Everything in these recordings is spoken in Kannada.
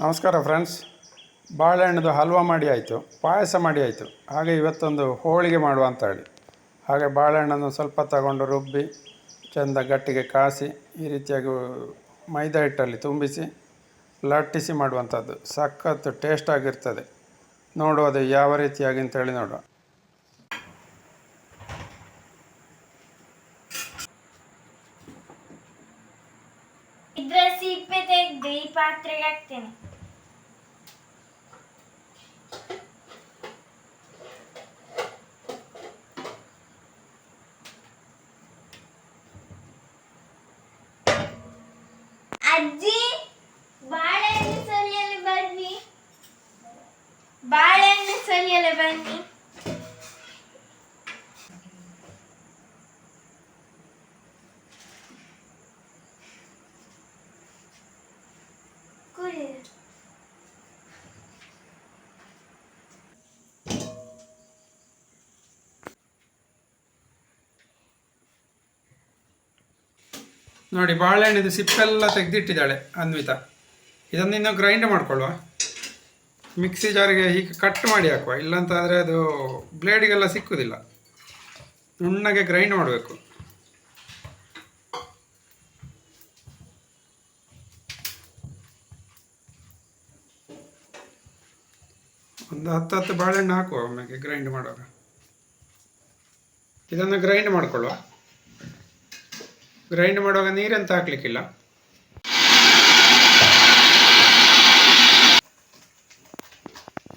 ನಮಸ್ಕಾರ ಫ್ರೆಂಡ್ಸ್ ಬಾಳೆಹಣ್ಣದು ಹಲ್ವಾ ಮಾಡಿ ಆಯಿತು, ಪಾಯಸ ಮಾಡಿ ಆಯಿತು. ಹಾಗೆ ಇವತ್ತೊಂದು ಹೋಳಿಗೆ ಮಾಡುವ ಅಂತ ಹೇಳಿ. ಹಾಗೆ ಬಾಳೆಹಣ್ಣನ್ನು ಸ್ವಲ್ಪ ತಗೊಂಡು ರುಬ್ಬಿ, ಚೆಂದ ಗಟ್ಟಿಗೆ ಕಾಸಿ, ಈ ರೀತಿಯಾಗಿ ಮೈದಾ ಹಿಟ್ಟಲ್ಲಿ ತುಂಬಿಸಿ, ಲಟ್ಟಿಸಿ ಮಾಡುವಂಥದ್ದು. ಸಖತ್ತು ಟೇಸ್ಟ್ ಆಗಿರ್ತದೆ. ನೋಡುವುದು ಯಾವ ರೀತಿಯಾಗಿ ಅಂತೇಳಿ ನೋಡುವ. അജി ನೋಡಿ, ಬಾಳೆಹಣ್ಣಿದು ಸಿಪ್ಪೆಲ್ಲ ತೆಗೆದಿಟ್ಟಿದ್ದಾಳೆ ಅನ್ವಿತಾ. ಇದನ್ನು ಇನ್ನೂ ಗ್ರೈಂಡ್ ಮಾಡ್ಕೊಳ್ಳುವ. ಮಿಕ್ಸಿ ಜಾರಿಗೆ ಹೀಗೆ ಕಟ್ ಮಾಡಿ ಹಾಕುವ. ಇಲ್ಲಂತಾದರೆ ಅದು ಬ್ಲೇಡಿಗೆಲ್ಲ ಸಿಕ್ಕುವುದಿಲ್ಲ ನುಣ್ಣಗೆ ಗ್ರೈಂಡ್ ಮಾಡಬೇಕು. ಒಂದು ಹತ್ತು ಹತ್ತು ಬಾಳೆಹಣ್ಣು ಹಾಕುವ ಒಮ್ಮೆಗೆ ಗ್ರೈಂಡ್ ಮಾಡುವಾಗ. ಇದನ್ನು ಗ್ರೈಂಡ್ ಮಾಡ್ಕೊಳ್ಳುವ. ಗ್ರೈಂಡ್ ಮಾಡುವಾಗ ನೀರಂತ ಹಾಕ್ಲಿಕ್ಕಿಲ್ಲ.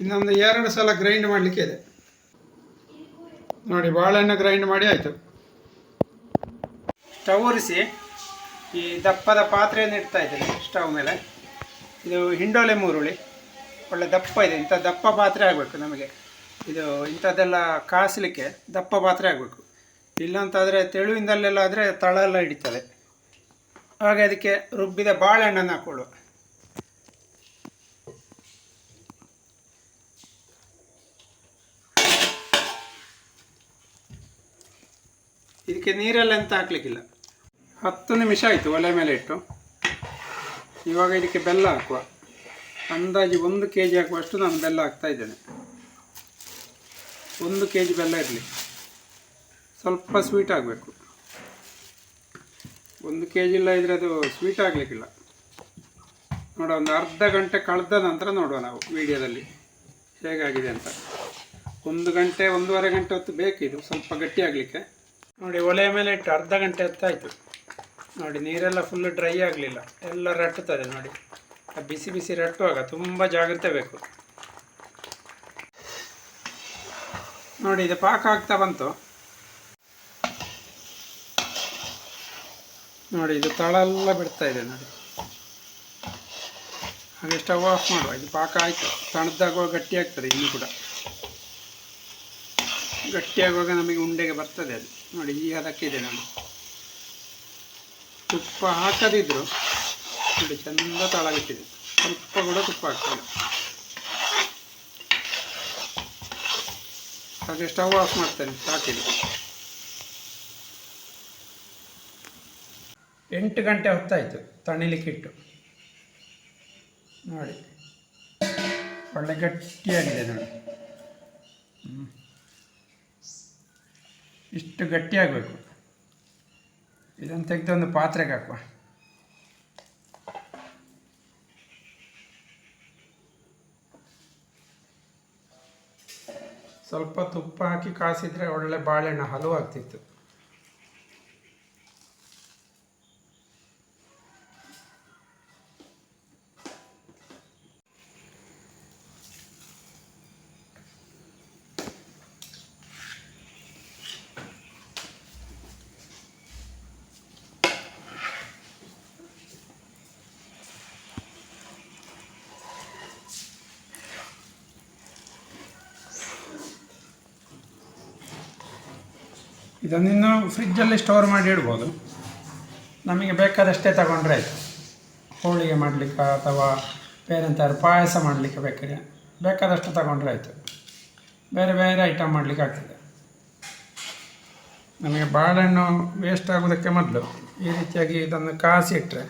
ಇನ್ನೊಂದು ಎರಡು ಸಲ ಗ್ರೈಂಡ್ ಮಾಡಲಿಕ್ಕೆ ಇದೆ. ನೋಡಿ ಬಾಳೆಹಣ್ಣು ಗ್ರೈಂಡ್ ಮಾಡಿ ಆಯಿತು. ಸ್ಟವ್ ಉರಿಸಿ ಈ ದಪ್ಪದ ಪಾತ್ರೆಯನ್ನು ಇಡ್ತಾ ಇದ್ದೇನೆ ಸ್ಟವ್ ಮೇಲೆ. ಇದು ಹಿಂಡೋಲೆ ಮೂರುಳಿ ಒಳ್ಳೆ ದಪ್ಪ ಇದೆ, ಇಂಥ ದಪ್ಪ ಪಾತ್ರೆ ಆಗಬೇಕು ನಮಗೆ. ಇದು ಇಂಥದ್ದೆಲ್ಲ ಕಾಸಲಿಕ್ಕೆ ದಪ್ಪ ಪಾತ್ರೆ ಆಗಬೇಕು. ಇಲ್ಲಂತಾದರೆ ತೆಳುವಿಂದಲ್ಲೆಲ್ಲ ಆದರೆ ತಳ ಎಲ್ಲ ಹಿಡಿತದೆ. ಹಾಗೆ ಅದಕ್ಕೆ ರುಬ್ಬಿದ ಬಾಳೆಹಣ್ಣನ್ನು ಹಾಕ್ಕೊಳ್ಳು ಇದಕ್ಕೆ ನೀರೆಲ್ಲ ಎಂತ ಹಾಕ್ಲಿಕ್ಕಿಲ್ಲ. ಹತ್ತು ನಿಮಿಷ ಆಯಿತು ಒಲೆ ಮೇಲೆ ಇಟ್ಟು. ಇವಾಗ ಇದಕ್ಕೆ ಬೆಲ್ಲ ಹಾಕುವ. ಅಂದಾಜು ಒಂದು ಕೆ ಜಿ ಹಾಕುವಷ್ಟು ನಾನು ಬೆಲ್ಲ ಹಾಕ್ತಾ ಇದ್ದೇನೆ. ಒಂದು ಕೆ ಜಿ ಬೆಲ್ಲ ಇರಲಿ. ಸ್ವಲ್ಪ ಸ್ವೀಟ್ ಆಗಬೇಕು. ಒಂದು ಕೆ ಜಿ ಇಲ್ಲ ಇದ್ರೆ ಅದು ಸ್ವೀಟ್ ಆಗಲಿಕ್ಕಿಲ್ಲ. ನೋಡುವ, ಒಂದು ಅರ್ಧ ಗಂಟೆ ಕಳೆದ ನಂತರ ನೋಡುವ ನಾವು ವಿಡಿಯೋದಲ್ಲಿ. ಹೇಗಾಗಿದೆ ಅಂತ. ಒಂದು ಗಂಟೆ, ಒಂದೂವರೆ ಗಂಟೆ ಹೊತ್ತು ಬೇಕಿದು, ಸ್ವಲ್ಪ ಗಟ್ಟಿ ಆಗಲಿಕ್ಕೆ. ನೋಡಿ ಒಲೆಯ ಮೇಲೆ ಇಟ್ಟು ಅರ್ಧ ಗಂಟೆ ಹೊತ್ತಾಯಿತು. ನೋಡಿ, ನೀರೆಲ್ಲ ಫುಲ್ ಡ್ರೈ ಆಗಲಿಲ್ಲ. ಎಲ್ಲ ರಟ್ಟುತ್ತದೆ, ನೋಡಿ. ಆ ಬಿಸಿ ಬಿಸಿ ರಟ್ಟುವಾಗ ತುಂಬ ಜಾಗ್ರತೆ ಬೇಕು. ನೋಡಿ, ಇದು ಪಾಕ ಆಗ್ತಾ ಬಂತು. ನೋಡಿ, ಇದು ತಳ ಎಲ್ಲ ಬಿಡ್ತಾ ಇದೆ ನೋಡಿ. ಹಾಗೆ ಸ್ಟವ್ ಆಫ್ ಮಾಡುವ. ಇದು ಪಾಕ ಆಯಿತು. ತಣದಾಗುವ ಗಟ್ಟಿ ಆಗ್ತದೆ ಇನ್ನೂ ಕೂಡ. ಗಟ್ಟಿಯಾಗುವಾಗ ನಮಗೆ ಉಂಡೆಗೆ ಬರ್ತದೆ ಅದು. ನೋಡಿ, ಈ ಇದೆ ನಾನು ತುಪ್ಪ ಹಾಕದಿದ್ರು, ನೋಡಿ, ಚೆಂದ ತಳ ಬಿಟ್ಟಿದೆ. ಸ್ವಲ್ಪ ಕೂಡ ತುಪ್ಪ ಹಾಕ್ತದೆ ಹಾಗೆ ಸ್ಟವ್ ಆಫ್ ಮಾಡ್ತೇನೆ, ಸಾಕಿದೆ. ಎಂಟು ಗಂಟೆ ಹೊತ್ತಾಯಿತು ತಣಿಲಿಕ್ಕಿಟ್ಟು. ನೋಡಿ. ಒಳ್ಳೆ ಗಟ್ಟಿಯಾಗಿದೆ ನೋಡಿ. ಇಷ್ಟು ಗಟ್ಟಿಯಾಗಬೇಕು. ಇದನ್ನು ತೆಗೆದು ಒಂದು ಪಾತ್ರೆಗೆ ಹಾಕುವ. ಸ್ವಲ್ಪ ತುಪ್ಪ ಹಾಕಿ ಕಾಸಿದ್ರೆ ಒಳ್ಳೆ ಬಾಳೆಹಣ್ಣು ಹಲವು ಆಗ್ತಿತ್ತು ಇದನ್ನಿನ್ನು ಫ್ರಿಜ್ಜಲ್ಲಿ ಸ್ಟೋರ್ ಮಾಡಿ ಇಡ್ಬೋದು. ನಮಗೆ ಬೇಕಾದಷ್ಟೇ ತಗೊಂಡ್ರೆ ಆಯಿತು. ಹೋಳಿಗೆ ಮಾಡಲಿಕ್ಕೆ ಅಥವಾ ಬೇರೆ ಎಂತಾದ್ರು ಪಾಯಸ ಮಾಡಲಿಕ್ಕೆ ಬೇಕಾದ್ರೆ ಬೇಕಾದಷ್ಟು ತಗೊಂಡ್ರೆ ಆಯಿತು. ಬೇರೆ ಬೇರೆ ಐಟಮ್ ಮಾಡಲಿಕ್ಕೆ ಆಗ್ತದೆ. ನಮಗೆ ಬಾಳೆಹಣ್ಣು ವೇಸ್ಟ್ ಆಗೋದಕ್ಕೆ ಮೊದಲು ಈ ರೀತಿಯಾಗಿ ಇದನ್ನು ಕಾಸಿ ಇಟ್ಟರೆ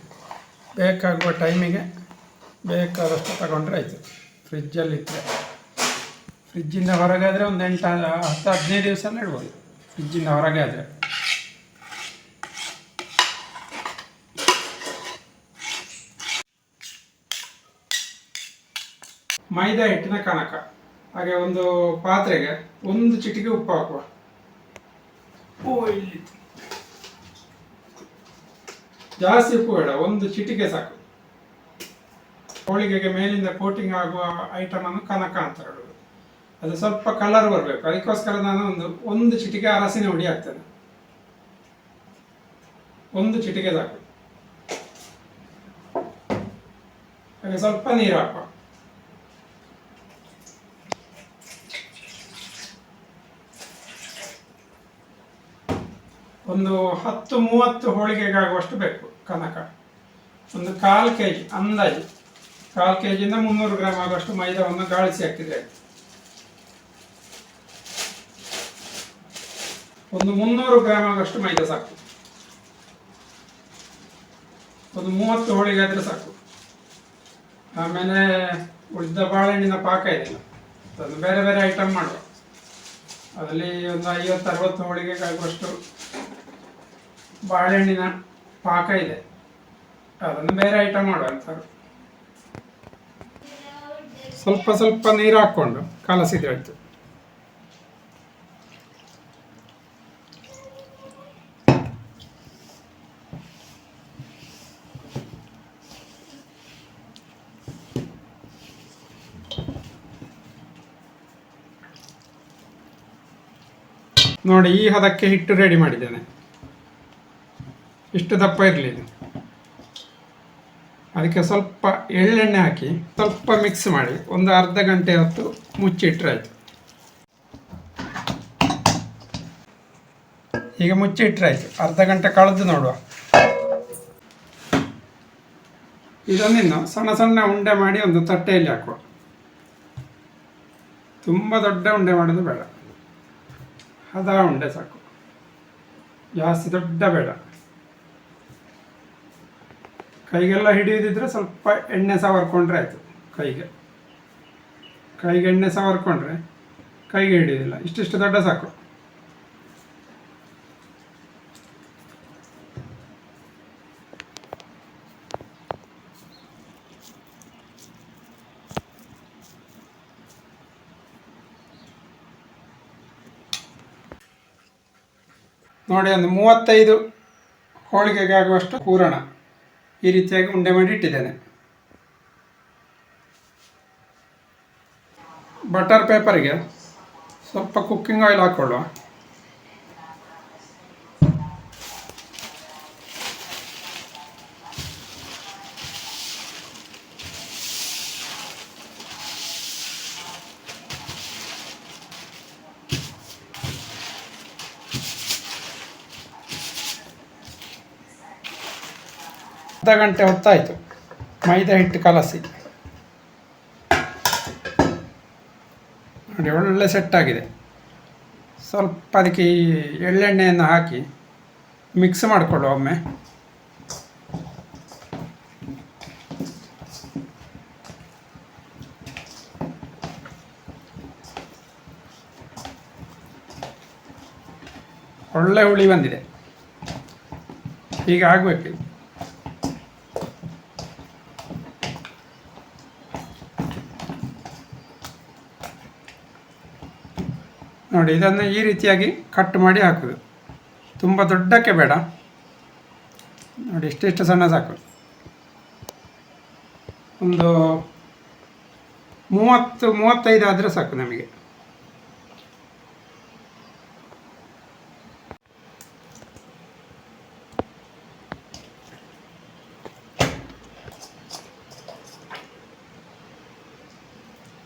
ಬೇಕಾಗುವ ಟೈಮಿಗೆ ಬೇಕಾದಷ್ಟು ತಗೊಂಡ್ರೆ ಆಯಿತು. ಫ್ರಿಜ್ಜಲ್ಲಿಟ್ಟರೆ ಫ್ರಿಜ್ಜಿಂದ ಹೊರಗಾದರೆ ಒಂದು ಎಂಟು ಹತ್ತು ಹದಿನೈದು ದಿವಸ ಇಡ್ಬೋದು. ಫ್ರಿಜ್ಜಿಂದ ಹೊರಗೆ ಆದರೆ. ಮೈದಾ ಹಿಟ್ಟಿನ ಕಣಕ. ಹಾಗೆ ಒಂದು ಪಾತ್ರೆಗೆ ಒಂದು ಚಿಟಿಕೆ ಉಪ್ಪು ಹಾಕುವ. ಉಪ್ಪು ಇಲ್ಲಿ. ಜಾಸ್ತಿ ಉಪ್ಪು ಬೇಡ ಒಂದು ಚಿಟಿಕೆ ಸಾಕು. ಹೋಳಿಗೆಗೆ ಮೇಲಿಂದ ಕೋಟಿಂಗ್ ಆಗುವ ಐಟಮನ್ನು ಅನ್ನು ಕನಕ ಅಂತ ಹೇಳುದು ಅದು ಸ್ವಲ್ಪ ಕಲರ್ ಬರಬೇಕು. ಅದಕ್ಕೋಸ್ಕರ ನಾನು ಒಂದು ಒಂದು ಚಿಟಿಕೆ ಅರಸಿನ ಹುಡಿ ಹಾಕ್ತೇನೆ. ಒಂದು ಚಿಟಿಕೆ ಸಾಕು ಹಾಗೆ ಸ್ವಲ್ಪ ನೀರು ಹಾಕುವ. ಒಂದು ಹತ್ತು, ಮೂವತ್ತು ಹೋಳಿಗೆಗಾಗುವಷ್ಟು ಬೇಕು ಕನಕ. ಒಂದು ಕಾಲು ಕೆ ಜಿ ಅಂದಾಜು. ಕಾಲು ಕೆ ಜಿಯಿಂದ ಮುನ್ನೂರು ಗ್ರಾಮ್ ಆಗುವಷ್ಟು ಮೈದಾವನ್ನು ಗಾಳಿಸಿ ಹಾಕಿದ್ರೆ ಒಂದು ಮುನ್ನೂರು ಗ್ರಾಮ್ ಆಗಷ್ಟು ಮೈದಾ ಸಾಕು. ಒಂದು ಮೂವತ್ತು ಹೋಳಿಗೆ ಆದರೆ ಸಾಕು. ಆಮೇಲೆ ಉಳಿದ ಬಾಳೆಹಣ್ಣಿನ ಪಾಕ ಇದೆಯಲ್ಲ, ಅದನ್ನು ಬೇರೆ ಬೇರೆ ಐಟಮ್ ಮಾಡುವ. ಅದರಲ್ಲಿ ಒಂದು ಐವತ್ತು, ಅರವತ್ತು ಹೋಳಿಗೆಗಾಗುವಷ್ಟು ಬಾಳೆಹಣ್ಣಿನ ಪಾಕ ಇದೆ. ಅದನ್ನು ಬೇರೆ ಐಟಮ್ ಮಾಡುವ ಸ್ವಲ್ಪ ಸ್ವಲ್ಪ ನೀರು ಹಾಕ್ಕೊಂಡು ಕಲಸಿದ್ರೆ ನೋಡಿ, ಈ ಹದಕ್ಕೆ ಹಿಟ್ಟು ರೆಡಿ ಮಾಡಿದ್ದೇನೆ. ಇಷ್ಟು ದಪ್ಪ ಇರಲಿ ಅದಕ್ಕೆ ಸ್ವಲ್ಪ ಎಳ್ಳೆಣ್ಣೆ ಹಾಕಿ, ಸ್ವಲ್ಪ ಮಿಕ್ಸ್ ಮಾಡಿ, ಒಂದು ಅರ್ಧ ಗಂಟೆ ಹೊತ್ತು ಮುಚ್ಚಿಟ್ರೆ ಆಯಿತು ಈಗ ಮುಚ್ಚಿಟ್ರೆ ಆಯಿತು ಅರ್ಧ ಗಂಟೆ ಕಳೆದು ನೋಡುವ. ಇದನ್ನಿನ್ನು ಸಣ್ಣ ಸಣ್ಣ ಉಂಡೆ ಮಾಡಿ ಒಂದು ತಟ್ಟೆಯಲ್ಲಿ ಹಾಕುವ. ತುಂಬ ದೊಡ್ಡ ಉಂಡೆ ಮಾಡೋದು ಬೇಡ. ಹದ ಉಂಡೆ ಸಾಕು. ಜಾಸ್ತಿ ದೊಡ್ಡ ಬೇಡ. ಕೈಗೆಲ್ಲ ಹಿಡಿಯೋದಿದ್ರೆ ಸ್ವಲ್ಪ ಎಣ್ಣೆ ಸವರ್ಕೊಂಡ್ರೆ ಆಯಿತು ಕೈಗೆ. ಕೈಗೆ ಎಣ್ಣೆ ಸವರ್ಕೊಂಡ್ರೆ ಕೈಗೆ ಹಿಡಿಯೋದಿಲ್ಲ. ಇಷ್ಟಿಷ್ಟು ದೊಡ್ಡ ಸಾಕು. ನೋಡಿ, ಒಂದು ಮೂವತ್ತೈದು ಹೋಳಿಗೆಗೆ ಆಗುವಷ್ಟು ಪೂರಣ ಈ ರೀತಿಯಾಗಿ ಉಂಡೆ ಮಾಡಿ ಇಟ್ಟಿದ್ದೇನೆ. ಬಟರ್ ಪೇಪರಿಗೆ ಸ್ವಲ್ಪ ಕುಕ್ಕಿಂಗ್ ಆಯಿಲ್ ಹಾಕ್ಕೊಳ್ಳುವ ಅರ್ಧ ಗಂಟೆ ಹೊತ್ತಾಯಿತು. ಮೈದಾ ಹಿಟ್ಟು ಕಲಸಿ. ನೋಡಿ ಒಳ್ಳೆ ಸೆಟ್ ಆಗಿದೆ. ಸ್ವಲ್ಪ ಅದಕ್ಕೆ ಎಳ್ಳೆಣ್ಣೆಯನ್ನು ಹಾಕಿ ಮಿಕ್ಸ್ ಮಾಡಿಕೊಳ್ಳುವ ಒಮ್ಮೆ. ಒಳ್ಳೆ ಹುಳಿ ಬಂದಿದೆ. ಹೀಗೆ ಆಗಬೇಕು. ನೋಡಿ, ಇದನ್ನು ಈ ರೀತಿಯಾಗಿ ಕಟ್ ಮಾಡಿ ಹಾಕೋದು. ತುಂಬ ದೊಡ್ಡಕ್ಕೆ ಬೇಡ. ನೋಡಿ ಇಷ್ಟಿಷ್ಟು ಸಣ್ಣ ಸಾಕು. ಒಂದು ಮೂವತ್ತು, ಮೂವತ್ತೈದು ಆದರೆ ಸಾಕು ನಮಗೆ.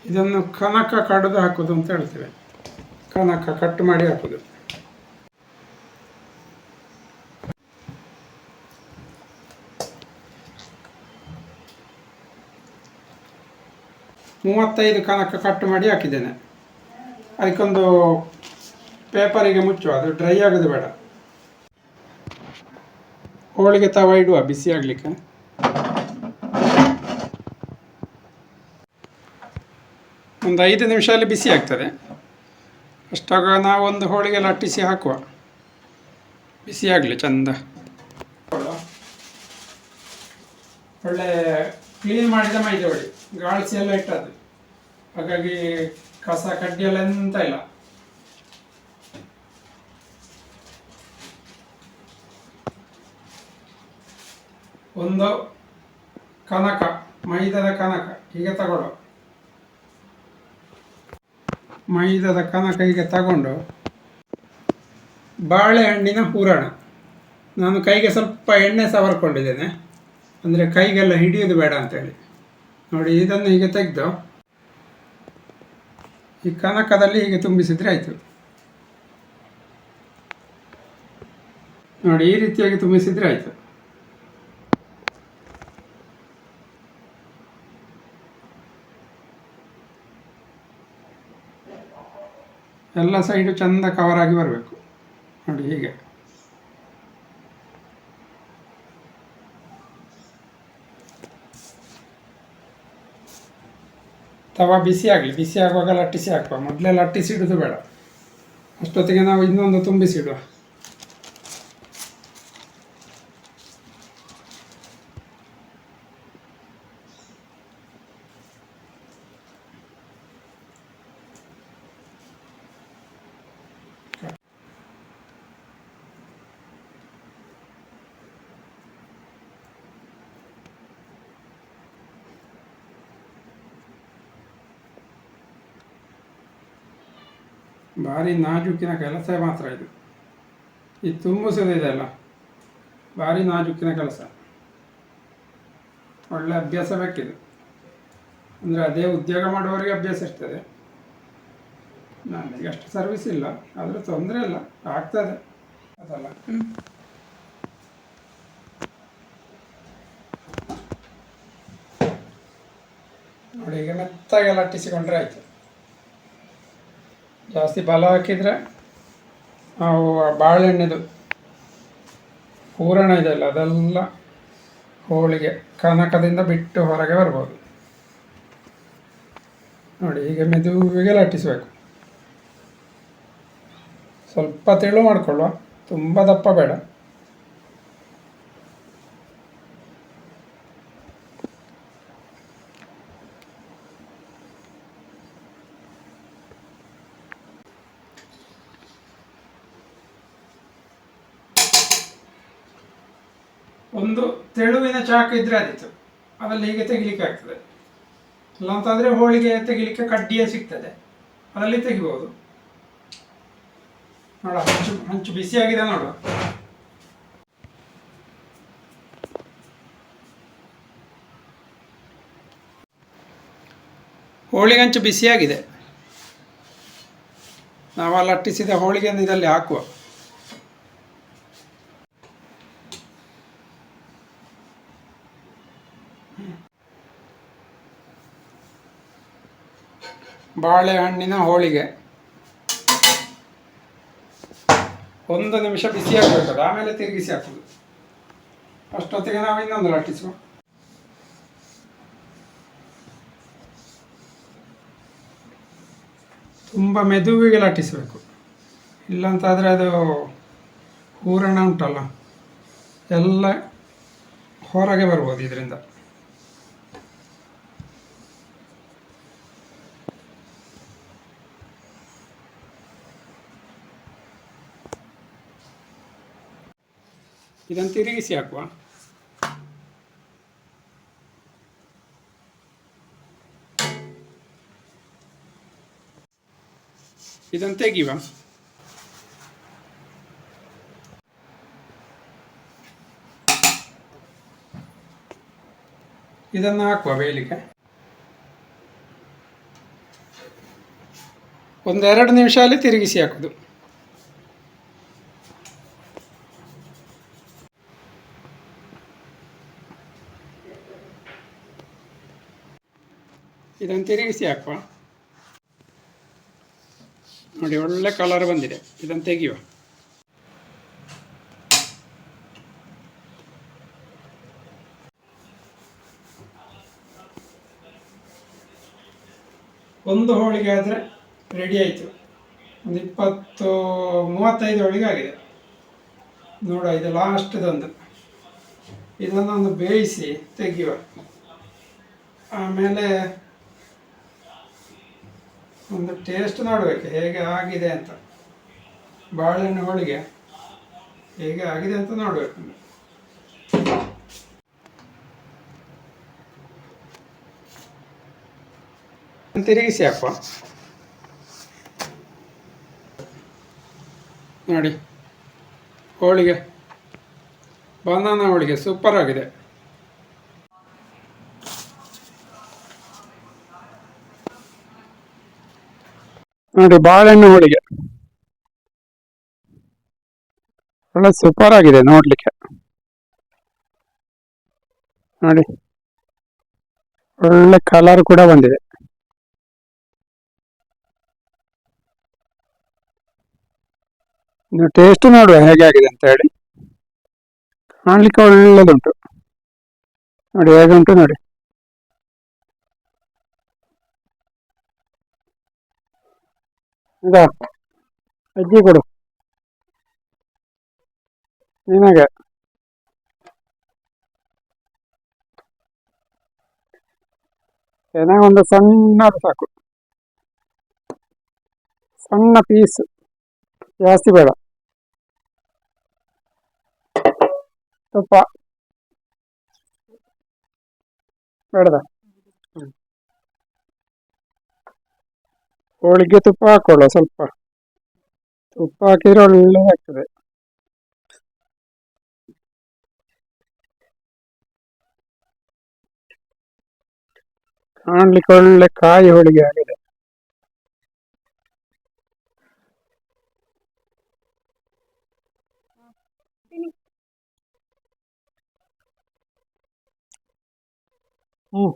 ಇದನ್ನು ಕನಕ ಕಡಿದು ಹಾಕೋದು ಅಂತ ಹೇಳ್ತೇವೆ. ಕನಕ ಕಟ್ ಮಾಡಿ ಹಾಕೋದು. ಮೂವತ್ತೈದು ಕನಕ ಕಟ್ ಮಾಡಿ ಹಾಕಿದ್ದೇನೆ. ಅದಕ್ಕೊಂದು ಪೇಪರಿಗೆ ಮುಚ್ಚುವ, ಅದು ಡ್ರೈ ಆಗೋದು ಬೇಡ. ಹೋಳಿಗೆ ತವ ಇಡುವ, ಬಿಸಿ ಆಗಲಿಕ್ಕೆ. ಒಂದು ಐದು ನಿಮಿಷದಲ್ಲಿ ಬಿಸಿ ಆಗ್ತದೆ. ಅಷ್ಟಾಗ ನಾವು ಒಂದು ಹೋಳಿಗೆ ಲಟ್ಟಿಸಿ ಹಾಕುವ. ಬಿಸಿ ಆಗಲಿ ಚಂದ. ಒಳ್ಳೆ ಕ್ಲೀನ್ ಮಾಡಿದ ಮೈದೆ ಹೊಡಿ ಗಾಳಿಸಿ ಎಲ್ಲ ಇಟ್ಟದ್ದು. ಹಾಗಾಗಿ ಕಸ, ಕಡ್ಡಿ ಎಲ್ಲ ಎಂತ ಇಲ್ಲ. ಒಂದು ಕನಕ, ಮೈದದ ಕನಕ. ಹೀಗೆ ತಗೊಳ್ಳೋ ಮೈದಾದ ಕನಕ ಕೈಗೆ ತಗೊಂಡು ಬಾಳೆಹಣ್ಣಿನ ಹೂರಣ. ನಾನು ಕೈಗೆ ಸ್ವಲ್ಪ ಎಣ್ಣೆ ಸವರ್ಕೊಂಡಿದ್ದೇನೆ. ಅಂದರೆ ಕೈಗೆಲ್ಲ ಹಿಡಿಯೋದು ಬೇಡ ಅಂತೇಳಿ. ನೋಡಿ, ಇದನ್ನು ಹೀಗೆ ತೆಗೆದು ಈ ಕನಕದಲ್ಲಿ ಹೀಗೆ ತುಂಬಿಸಿದರೆ ಆಯಿತು. ನೋಡಿ, ಈ ರೀತಿಯಾಗಿ ತುಂಬಿಸಿದರೆ ಆಯಿತು. ಎಲ್ಲ ಸೈಡು ಚಂದ ಕವರ್ ಆಗಿ ಬರಬೇಕು. ನೋಡಿ ಹೀಗೆ. ತವ ಬಿಸಿ ಆಗಲಿ, ಬಿಸಿ ಆಗುವಾಗ ಲಟ್ಟಿಸಿ ಹಾಕುವ. ಮೊದಲೇ ಲಟ್ಟಿಸಿ ಇಡೋದು ಬೇಡ. ಅಷ್ಟೊತ್ತಿಗೆ ನಾವು ಇನ್ನೊಂದು ತುಂಬಿಸಿಡುವ ಭಾರಿ ನಾಜೂಕಿನ ಕೆಲಸ ಮಾತ್ರ ಇದು. ಈ ತುಂಬಿಸೋದಿದೆಯಲ್ಲ ಭಾರಿ ನಾಜೂಕಿನ ಕೆಲಸ. ಒಳ್ಳೆ ಅಭ್ಯಾಸ ಬೇಕಿದೆ. ಅಂದರೆ ಅದೇ ಉದ್ಯೋಗ ಮಾಡುವವರಿಗೆ ಅಭ್ಯಾಸ ಇರ್ತದೆ. ನನಗೆ ಅಷ್ಟು ಸರ್ವಿಸ್ ಇಲ್ಲ. ಆದರೂ ತೊಂದರೆ ಇಲ್ಲ. ಆಗ್ತದೆ. ಅದಲ್ಲ. ನೋಡಿ ಈಗ ಮೆತ್ತಾಗೆ ಲಟ್ಟಿಸಿಕೊಂಡ್ರೆ ಆಯಿತು. ಜಾಸ್ತಿ ಬಲ ಹಾಕಿದರೆ ನಾವು ಬಾಳೆಹಣ್ಣದು ಹೂರಣ ಇದೆಯಲ್ಲ ಅದೆಲ್ಲ ಹೋಳಿಗೆ ಕನಕದಿಂದ ಬಿಟ್ಟು ಹೊರಗೆ ಬರ್ಬೋದು. ನೋಡಿ, ಹೀಗೆ ಮೆದುವಿಗೆ ಲಟ್ಟಿಸಬೇಕು. ಸ್ವಲ್ಪ ತೆಳು ಮಾಡಿಕೊಳ್ಳುವ, ತುಂಬ ದಪ್ಪ ಬೇಡ ಒಂದು ತೆಳುವಿನ ಚಾಕು ಇದ್ರೆ ಆದೀತು ಅದರಲ್ಲಿ ಹೀಗೆ ತೆಗಿಲಿಕ್ಕೆ ಆಗ್ತದೆ. ಇಲ್ಲಾಂತಂದರೆ ಹೋಳಿಗೆ ತೆಗಿಲಿಕ್ಕೆ ಕಡ್ಡಿಯೇ ಸಿಗ್ತದೆ. ಅದರಲ್ಲಿ ತೆಗಿಬೋದು. ನೋಡ, ಹಂಚು ಹಂಚು ಬಿಸಿಯಾಗಿದೆ ನೋಡು. ಹೋಳಿಗೆ ಹಂಚು ಬಿಸಿಯಾಗಿದೆ. ನಾವು ಅಲ್ಲಿ ಅಟ್ಟಿಸಿದ ಹೋಳಿಗೆಯನ್ನು ಇದರಲ್ಲಿ ಹಾಕುವ. ಬಾಳೆಹಣ್ಣಿನ ಹೋಳಿಗೆ. ಒಂದು ನಿಮಿಷ ಬಿಸಿ ಹಾಕಬೇಕು ಆಮೇಲೆ ತಿರುಗಿಸಿ ಹಾಕೋದು ಅಷ್ಟೊತ್ತಿಗೆ ನಾವು ಇನ್ನೊಂದು ಲಟ್ಟಿಸುವ. ತುಂಬ ಮೆದುವಿಗೆ ಲಟ್ಟಿಸಬೇಕು. ಇಲ್ಲಂತಾದರೆ ಅದು ಹೂರಣ ಉಂಟಲ್ಲ, ಎಲ್ಲ ಹೊರಗೆ ಬರ್ಬೋದು ಇದರಿಂದ. ಇದನ್ನು ತಿರುಗಿಸಿ ಹಾಕುವ. ಇದನ್ನು ತೆಗೆಯುವ. ಇದನ್ನು ಹಾಕುವ ಬೇಲಿಗೆ. ಒಂದೆರಡು ನಿಮಿಷ ಅಲ್ಲಿ ತಿರುಗಿಸಿ ಹಾಕೋದು ತಿರುಗಿಸಿ ಹಾಕುವ. ನೋಡಿ, ಒಳ್ಳೆ ಕಲರ್ ಬಂದಿದೆ. ಇದನ್ನು ತೆಗೆಯುವ. ಒಂದು ಹೋಳಿಗೆ ಆದರೆ ರೆಡಿ ಆಯಿತು. ಒಂದು ಇಪ್ಪತ್ತು, ಮೂವತ್ತೈದು ಹೋಳಿಗೆ ಆಗಿದೆ. ನೋಡ ಇದು ಲಾಸ್ಟ್ದೊಂದು ಇದನ್ನೊಂದು ಬೇಯಿಸಿ ತೆಗೆಯುವ. ಆಮೇಲೆ ಒಂದು ಟೇಸ್ಟ್ ನೋಡಬೇಕು, ಹೇಗೆ ಆಗಿದೆ ಅಂತ. ಬಾಳೆಹಣ್ಣು ಹೋಳಿಗೆ, ಹೇಗೆ ಆಗಿದೆ ಅಂತ ನೋಡಬೇಕು ತಿರುಗಿಸಿ ಅಪ್ಪ. ನೋಡಿ, ಹೋಳಿಗೆ ಬನಾನ ಹೋಳಿಗೆ ಸೂಪರ್ ಆಗಿದೆ. ನೋಡಿ, ಬಾಳೆಹಣ್ಣು ಹೋಳಿಗೆ. ಒಳ್ಳೆ ಸೂಪರ್ ಆಗಿದೆ ನೋಡ್ಲಿಕ್ಕೆ. ನೋಡಿ, ಒಳ್ಳೆ ಕಲರ್ ಕೂಡ ಬಂದಿದೆ. ನೀವು ಟೇಸ್ಟ್ ನೋಡುವ ಹೇಗೆ ಆಗಿದೆ ಅಂತ ಹೇಳಿ. ಕಾಣಲಿಕ್ಕೆ ಒಳ್ಳೆದುಂಟು. ನೋಡಿ ಹೇಗೆ ಉಂಟು ನೋಡಿ. ಇದಾ ಅಜ್ಜಿ ಕೊಡು ನಿನಗೆ ಏನಾಗ ಒಂದು ಸಣ್ಣದು ಸಾಕು ಸಣ್ಣ ಪೀಸ್ ಜಾಸ್ತಿ ಬೇಡ ತುಪ್ಪ ಬೇಡದ ಹೋಳಿಗೆ ತುಪ್ಪ ಹಾಕೊಳ್ಳುವ ಸ್ವಲ್ಪ. ತುಪ್ಪ ಹಾಕಿದ್ರೆ ಒಳ್ಳೆದಾಗ್ತದೆ. ಕಾಣ್ಲಿಕ್ಕೆ ಒಳ್ಳೆ ಕಾಯಿ ಹೋಳಿಗೆ ಆಗಿದೆ. ಹ್ಮ್.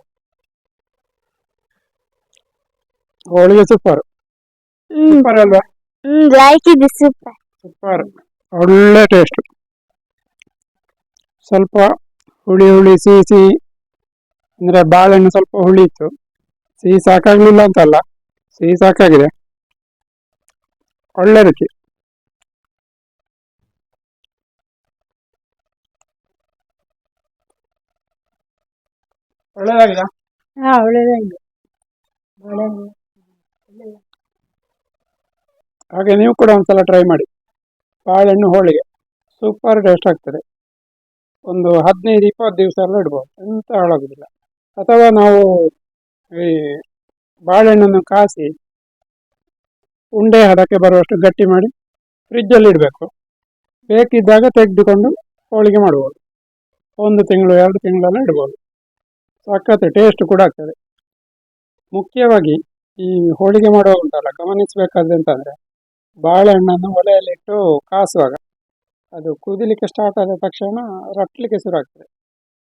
ಹೋಳಿಗೆ ಸೂಪರ್ ಸೂಪರ್ ಅಲ್ವಾ? ಹ್ಮ್ ಲೈಕ್ ಇದು ಸೂಪರ್ ಸೂಪರ್ ಒಳ್ಳೆ ಟೇಸ್ಟ್ ಸ್ವಲ್ಪ ಹುಳಿ ಹುಳಿ ಸಿಹಿ ಸಿಹಿ ಅಂದ್ರೆ ಬಾಳೆಹಣ್ಣು ಸ್ವಲ್ಪ ಹುಳಿ ಇತ್ತು. ಸಿಹಿ ಸಾಕಾಗ್ಲಿಲ್ಲ ಅಂತಲ್ಲ ಸಿಹಿ ಸಾಕಾಗಿದೆ ಒಳ್ಳೆ ರುಚಿ. ಒಳ್ಳೆದಾಗಿದೆ? ಹಾ ಒಳ್ಳೆದಾಗಿದೆ. ಹಾಗೆ ನೀವು ಕೂಡ ಒಂದ್ಸಲ ಟ್ರೈ ಮಾಡಿ. ಬಾಳೆಹಣ್ಣು ಹೋಳಿಗೆ. ಸೂಪರ್ ಟೇಸ್ಟ್ ಆಗ್ತದೆ. ಒಂದು ಹದಿನೈದು, ಇಪ್ಪತ್ತು ದಿವಸ ಎಲ್ಲ ಇಡ್ಬೋದು. ಎಂತ ಹಾಳಾಗೋದಿಲ್ಲ. ಅಥವಾ ನಾವು ಈ ಬಾಳೆಹಣ್ಣನ್ನು ಕಾಸಿ ಉಂಡೆ ಹದಕ್ಕೆ ಬರುವಷ್ಟು ಗಟ್ಟಿ ಮಾಡಿ ಫ್ರಿಜ್ಜಲ್ಲಿ ಇಡಬೇಕು. ಬೇಕಿದ್ದಾಗ ತೆಗೆದುಕೊಂಡು ಹೋಳಿಗೆ ಮಾಡ್ಬೋದು. ಒಂದು ತಿಂಗಳು, ಎರಡು ತಿಂಗಳೆಲ್ಲ ಇಡ್ಬೋದು. ಸಖತ್ತು ಟೇಸ್ಟ್ ಕೂಡ ಆಗ್ತದೆ. ಮುಖ್ಯವಾಗಿ ಈ ಹೋಳಿಗೆ ಮಾಡುವಾಗ ಉಂಟಲ್ಲ, ಗಮನಿಸಬೇಕಾದ್ರೆ ಅಂತಂದರೆ ಬಾಳೆಹಣ್ಣನ್ನು ಒಲೆಯಲ್ಲಿಟ್ಟು ಕಾಸುವಾಗ ಅದು ಕುದಿಲಿಕ್ಕೆ ಸ್ಟಾರ್ಟ್ ಆದ ತಕ್ಷಣ ರಟ್ಟಲಿಕ್ಕೆ ಶುರು ಆಗ್ತದೆ.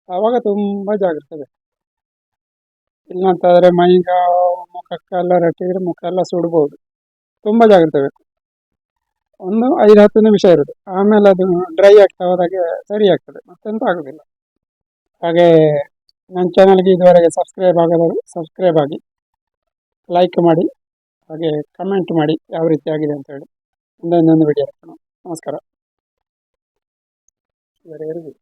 ಆವಾಗ ತುಂಬ ಜಾಗ್ರತೆ ಬೇಕು. ಇಲ್ಲಂತಾದರೆ ಮೈಗ ಮುಖಕ್ಕೆಲ್ಲ ರಟ್ಟಿದ್ರೆ ಮುಖ ಎಲ್ಲ ಸುಡ್ಬೋದು. ತುಂಬ ಜಾಗ್ರತೆ ಬೇಕು. ಒಂದು ಐದು ಹತ್ತು ನಿಮಿಷ ಇರೋದು. ಆಮೇಲೆ ಅದು ಡ್ರೈ ಆಗ್ತಾ ಹೋದಾಗೆ ಸರಿ ಆಗ್ತದೆ. ಮತ್ತೆಂತ ಆಗೋದಿಲ್ಲ. ಹಾಗೆ ನನ್ನ ಚಾನಲ್ಗೆ ಇದುವರೆಗೆ ಸಬ್ಸ್ಕ್ರೈಬ್ ಆಗದವರು ಸಬ್ಸ್ಕ್ರೈಬ್ ಆಗಿ. ಲೈಕ್ ಮಾಡಿ, ಹಾಗೆ ಕಮೆಂಟ್ ಮಾಡಿ ಯಾವ ರೀತಿ ಆಗಿದೆ ಅಂತ ಹೇಳಿ. ಮುಂದೆ ಇನ್ನೊಂದು ವಿಡಿಯೋ ನಮಸ್ಕಾರ. ಬೇರೆ ಇರುವುದು